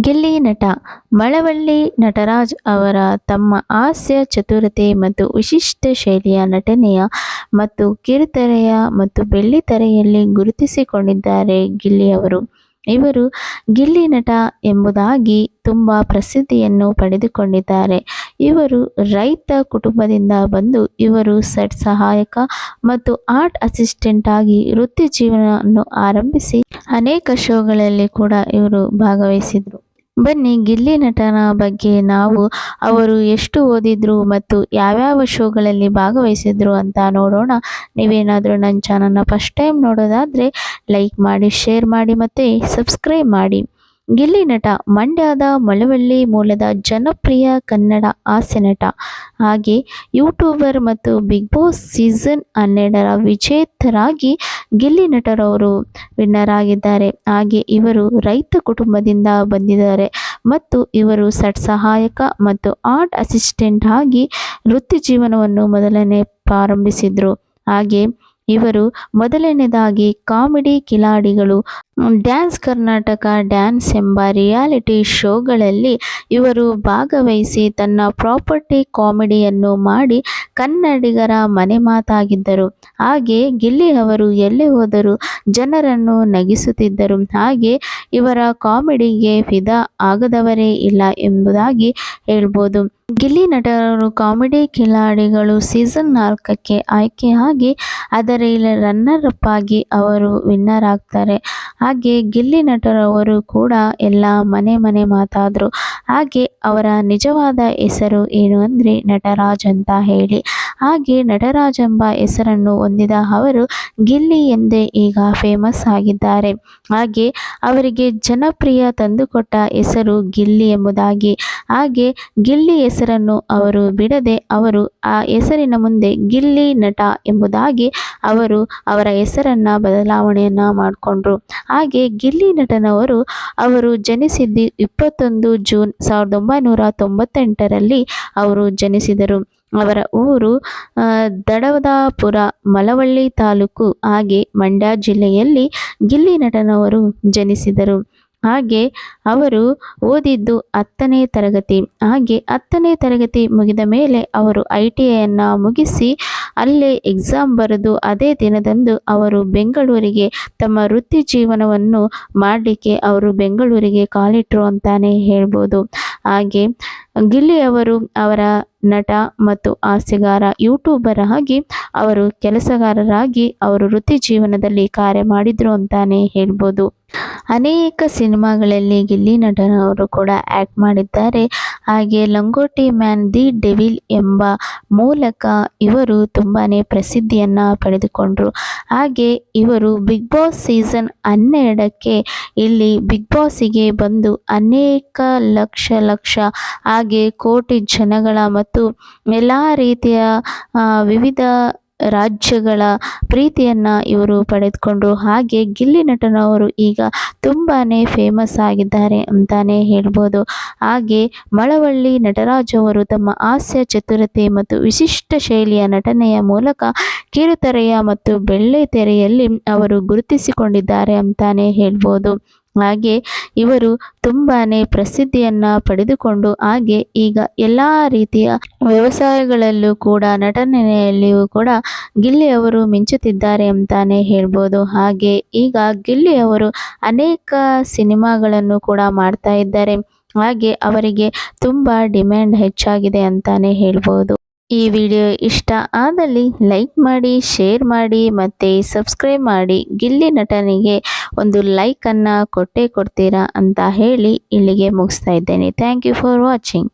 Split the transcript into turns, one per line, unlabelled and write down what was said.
ಗಿಲ್ಲಿ ನಟ ಮಳವಳ್ಳಿ ನಟರಾಜ್ ಅವರ ತಮ್ಮ ಹಾಸ್ಯ ಚತುರತೆ ಮತ್ತು ವಿಶಿಷ್ಟ ಶೈಲಿಯ ನಟನೆಯ ಮತ್ತು ಕಿರುತೆರೆಯ ಮತ್ತು ಬೆಳ್ಳಿತೆರೆಯಲ್ಲಿ ಗುರುತಿಸಿಕೊಂಡಿದ್ದಾರೆ ಗಿಲ್ಲಿ ಅವರು. ಇವರು ಗಿಲ್ಲಿ ನಟ ಎಂಬುದಾಗಿ ತುಂಬ ಪ್ರಸಿದ್ಧಿಯನ್ನು ಪಡೆದುಕೊಂಡಿದ್ದಾರೆ. ಇವರು ರೈತ ಕುಟುಂಬದಿಂದ ಬಂದು ಇವರು ಸೆಟ್ ಸಹಾಯಕ ಮತ್ತು ಆರ್ಟ್ ಅಸಿಸ್ಟೆಂಟ್ ಆಗಿ ವೃತ್ತಿ ಜೀವನವನ್ನು ಆರಂಭಿಸಿ ಅನೇಕ ಶೋಗಳಲ್ಲಿ ಕೂಡ ಇವರು ಭಾಗವಹಿಸಿದರು. ಬನ್ನಿ, ಗಿಲ್ಲಿ ನಟನ ಬಗ್ಗೆ ನಾವು ಅವರು ಎಷ್ಟು ಓದಿದ್ರು ಮತ್ತು ಯಾವ್ಯಾವ ಶೋಗಳಲ್ಲಿ ಭಾಗವಹಿಸಿದ್ರು ಅಂತ ನೋಡೋಣ. ನೀವೇನಾದರೂ ನನ್ನ ಚಾನಲ್ನ ಫಸ್ಟ್ ಟೈಮ್ ನೋಡೋದಾದರೆ ಲೈಕ್ ಮಾಡಿ ಶೇರ್ ಮಾಡಿ ಮತ್ತು ಸಬ್ಸ್ಕ್ರೈಬ್ ಮಾಡಿ. ಗಿಲ್ಲಿ ನಟ, ಮಂಡ್ಯದ ಮಳವಳ್ಳಿ ಮೂಲದ ಜನಪ್ರಿಯ ಕನ್ನಡ ಹಾಸ್ಯ ನಟ. ಹಾಗೆ ಯೂಟ್ಯೂಬರ್ ಮತ್ತು ಬಿಗ್ ಬಾಸ್ ಸೀಸನ್ ಹನ್ನೆರಡರ ವಿಜೇತರಾಗಿ ಗಿಲ್ಲಿ ನಟರವರು ವಿನ್ನರ್ ಆಗಿದ್ದಾರೆ ಹಾಗೆ ಇವರು ರೈತ ಕುಟುಂಬದಿಂದ ಬಂದಿದ್ದಾರೆ ಮತ್ತು ಇವರು ಸಟ್ ಸಹಾಯಕ ಮತ್ತು ಆರ್ಟ್ ಅಸಿಸ್ಟೆಂಟ್ ಆಗಿ ವೃತ್ತಿ ಜೀವನವನ್ನು ಮೊದಲನೇ ಪ್ರಾರಂಭಿಸಿದರು. ಹಾಗೆ ಇವರು ಮೊದಲನೇದಾಗಿ ಕಾಮಿಡಿ ಕಿಲಾಡಿಗಳು ಡ್ಯಾನ್ಸ್ ಕರ್ನಾಟಕ ಡ್ಯಾನ್ಸ್ ಎಂಬ ರಿಯಾಲಿಟಿ ಶೋಗಳಲ್ಲಿ ಇವರು ಭಾಗವಹಿಸಿ ತನ್ನ ಪ್ರಾಪರ್ಟಿ ಕಾಮಿಡಿಯನ್ನು ಮಾಡಿ ಕನ್ನಡಿಗರ ಮನೆ ಮಾತಾಗಿದ್ದರು. ಹಾಗೆ ಗಿಲ್ಲಿ ಅವರು ಎಲ್ಲೇ ಹೋದರೂ ಜನರನ್ನು ನಗಿಸುತ್ತಿದ್ದರು. ಹಾಗೆ ಇವರ ಕಾಮಿಡಿಗೆ ಫಿದಾ ಆಗದವರೇ ಇಲ್ಲ ಎಂಬುದಾಗಿ ಹೇಳ್ಬೋದು. ಗಿಲ್ಲಿ ನಟರು ಕಾಮಿಡಿ ಕಿಲಾಡಿಗಳು ಸೀಸನ್ ನಾಲ್ಕಕ್ಕೆ ಆಯ್ಕೆಯಾಗಿ ಅದರಲ್ಲಿ ರನ್ನರ್ ಅಪ್ ಆಗಿ ಅವರು ವಿನ್ನರ್ ಆಗ್ತಾರೆ. ಹಾಗೆ ಗಿಲ್ಲಿ ನಟರವರು ಕೂಡ ಎಲ್ಲ ಮನೆ ಮನೆ ಮಾತಾದರು. ಹಾಗೆ ಅವರ ನಿಜವಾದ ಹೆಸರು ಏನು ಅಂದರೆ ನಟರಾಜ್ ಅಂತ ಹೇಳಿ. ಹಾಗೆ ನಟರಾಜ್ ಎಂಬ ಹೆಸರನ್ನು ಹೊಂದಿದ ಅವರು ಗಿಲ್ಲಿ ಎಂದೇ ಈಗ ಫೇಮಸ್ ಆಗಿದ್ದಾರೆ. ಹಾಗೆ ಅವರಿಗೆ ಜನಪ್ರಿಯ ತಂದುಕೊಟ್ಟ ಹೆಸರು ಗಿಲ್ಲಿ ಎಂಬುದಾಗಿ. ಹಾಗೆ ಗಿಲ್ಲಿ ಹೆಸರನ್ನು ಅವರು ಬಿಡದೆ ಅವರು ಆ ಹೆಸರಿನ ಮುಂದೆ ಗಿಲ್ಲಿ ನಟ ಎಂಬುದಾಗಿ ಅವರು ಅವರ ಹೆಸರನ್ನು ಬದಲಾವಣೆಯನ್ನು ಮಾಡಿಕೊಂಡ್ರು. ಹಾಗೆ ಗಿಲ್ಲಿ ನಟನವರು ಅವರು ಜನಿಸಿದ್ದು ಇಪ್ಪತ್ತೊಂದು ಜೂನ್ ಸಾವಿರದ ಒಂಬೈನೂರ ತೊಂಬತ್ತೆಂಟರಲ್ಲಿ ಅವರು ಜನಿಸಿದರು. ಅವರ ಊರು ದಡವದಾಪುರ ಮಲವಳ್ಳಿ ತಾಲೂಕು, ಹಾಗೆ ಮಂಡ್ಯ ಜಿಲ್ಲೆಯಲ್ಲಿ ಗಿಲ್ಲಿ ನಟನವರು ಜನಿಸಿದರು. ಹಾಗೆ ಅವರು ಓದಿದ್ದು ಹತ್ತನೇ ತರಗತಿ. ಹಾಗೆ ಹತ್ತನೇ ತರಗತಿ ಮುಗಿದ ಮೇಲೆ ಅವರು ಐ ಟಿ ಐಯನ್ನು ಮುಗಿಸಿ ಅಲ್ಲೇ ಎಕ್ಸಾಮ್ ಬರೆದು ಅದೇ ದಿನದಂದು ಅವರು ಬೆಂಗಳೂರಿಗೆ ತಮ್ಮ ವೃತ್ತಿ ಜೀವನವನ್ನು ಮಾಡಲಿಕ್ಕೆ ಅವರು ಬೆಂಗಳೂರಿಗೆ ಕಾಲಿಟ್ಟರು ಅಂತಾನೆ ಹೇಳ್ಬೋದು. ಹಾಗೆ ಗಿಲ್ಲಿ ಅವರು ಅವರ ನಟ ಮತ್ತು ಹಾಸ್ಯಗಾರ, ಯೂಟ್ಯೂಬರ್ ಆಗಿ ಅವರು ಕೆಲಸಗಾರರಾಗಿ ಅವರು ವೃತ್ತಿ ಜೀವನದಲ್ಲಿ ಕಾರ್ಯ ಮಾಡಿದರು ಅಂತಾನೆ ಹೇಳ್ಬೋದು. ಅನೇಕ ಸಿನಿಮಾಗಳಲ್ಲಿ ಗಿಲ್ಲಿ ನಟನವರು ಕೂಡ ಆ್ಯಕ್ಟ್ ಮಾಡಿದ್ದಾರೆ. ಹಾಗೆ ಲಂಗೋಟಿ ಮ್ಯಾನ್ ದಿ ಡೆವಿಲ್ ಎಂಬ ಮೂಲಕ ಇವರು ತುಂಬಾ ಪ್ರಸಿದ್ಧಿಯನ್ನು ಪಡೆದುಕೊಂಡರು. ಹಾಗೆ ಇವರು ಬಿಗ್ ಬಾಸ್ ಸೀಸನ್ ಹನ್ನೆರಡಕ್ಕೆ ಇಲ್ಲಿ ಬಿಗ್ ಬಾಸಿಗೆ ಬಂದು ಅನೇಕ ಲಕ್ಷ ಲಕ್ಷ, ಹಾಗೆ ಕೋಟಿ ಜನಗಳ ಮತ್ತು ಎಲ್ಲ ರೀತಿಯ ವಿವಿಧ ರಾಜ್ಯಗಳ ಪ್ರೀತಿಯನ್ನು ಇವರು ಪಡೆದುಕೊಂಡು ಹಾಗೆ ಗಿಲ್ಲಿ ನಟನವರು ಈಗ ತುಂಬಾ ಫೇಮಸ್ ಆಗಿದ್ದಾರೆ ಅಂತಾನೆ ಹೇಳ್ಬೋದು. ಹಾಗೆ ಮಳವಳ್ಳಿ ನಟರಾಜ್ ಅವರು ತಮ್ಮ ಹಾಸ್ಯ ಚತುರತೆ ಮತ್ತು ವಿಶಿಷ್ಟ ಶೈಲಿಯ ನಟನೆಯ ಮೂಲಕ ಕಿರುತೆರೆಯ ಮತ್ತು ಬೆಳ್ಳೆ ತೆರೆಯಲ್ಲಿ ಅವರು ಗುರುತಿಸಿಕೊಂಡಿದ್ದಾರೆ ಅಂತಾನೆ ಹೇಳ್ಬೋದು. ಹಾಗೆ ಇವರು ತುಂಬಾ ಪ್ರಸಿದ್ಧಿಯನ್ನು ಪಡೆದುಕೊಂಡು ಹಾಗೆ ಈಗ ಎಲ್ಲ ರೀತಿಯ ವ್ಯವಸಾಯಗಳಲ್ಲೂ ಕೂಡ ನಟನೆಯಲ್ಲಿಯೂ ಕೂಡ ಗಿಲ್ಲಿ ಅವರು ಮಿಂಚುತ್ತಿದ್ದಾರೆ ಅಂತಾನೆ ಹೇಳ್ಬೋದು. ಹಾಗೆ ಈಗ ಗಿಲ್ಲಿ ಅವರು ಅನೇಕ ಸಿನಿಮಾಗಳನ್ನು ಕೂಡ ಮಾಡ್ತಾ ಇದ್ದಾರೆ. ಹಾಗೆ ಅವರಿಗೆ ತುಂಬ ಡಿಮ್ಯಾಂಡ್ ಹೆಚ್ಚಾಗಿದೆ ಅಂತಾನೆ ಹೇಳ್ಬೋದು. ಈ ವಿಡಿಯೋ ಇಷ್ಟ ಆದಲ್ಲಿ ಲೈಕ್ ಮಾಡಿ, ಶೇರ್ ಮಾಡಿ ಮತ್ತು ಸಬ್ಸ್ಕ್ರೈಬ್ ಮಾಡಿ. ಗಿಲ್ಲಿ ನಟನಿಗೆ ಒಂದು ಲೈಕನ್ನು ಕೊಟ್ಟೇ ಕೊಡ್ತೀರಾ ಅಂತ ಹೇಳಿ ಇಲ್ಲಿಗೆ ಮುಗಿಸ್ತಾ ಇದ್ದೇನೆ. Thank you for watching